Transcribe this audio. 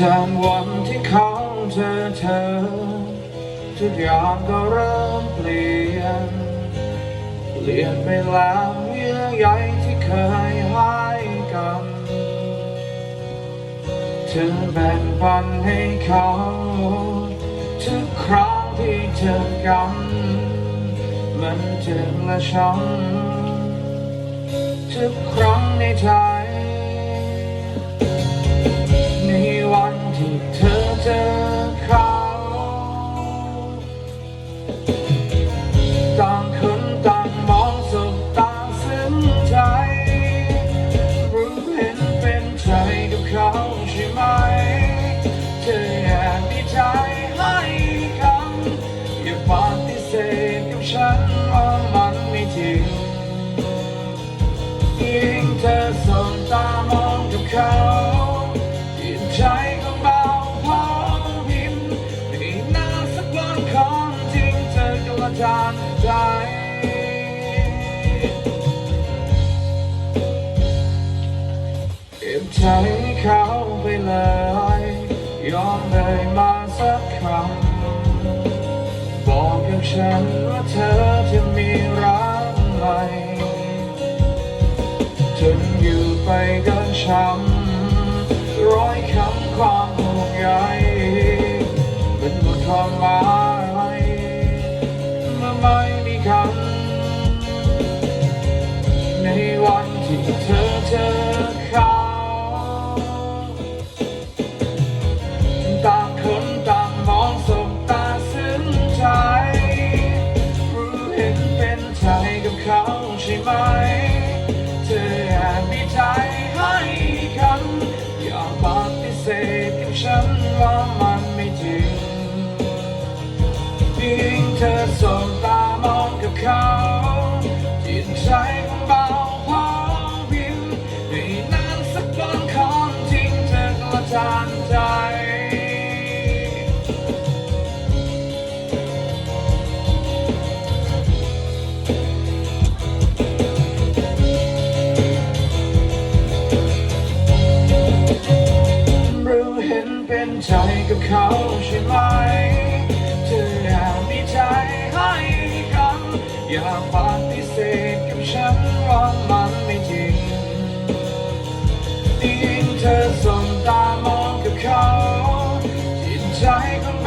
จากวันที่เขาเจอเธอ ทุกอย่างก็เริ่มเปลี่ยน เปลี่ยนไปแล้วเยื่อใยที่เคยให้กันเธอแบ่งปันให้เขาทุกครั้งที่เจอกัน มันเจ็บและช้ำทุกครั้งในใจ ช่ไหมเธออยากมีใจให้กันอย่าปฏิเสธกับฉันว่ามันไม่จริงยิ่งเธอสบตามองกับเขาจิตใจก็เบาพอพิมพ์ไม่นานสักวันของจริงเธอก็ละจานใจเก็บใจเขา เลย ยอมเลยมาสักคำบอกกับฉันว่าเธอจะมีรักใหม่จนอยู่ไปก็ช้ำร้อยคำความห่วงใยเป็นหมดความหมายเมื่อไม่มีคำในวันที่เธอเจอ จานใจ รู้เห็นเป็นใจกับเขาใช่ไหม เธออยากมีใจให้กันอยากับฉันว่ามั y'all hang on.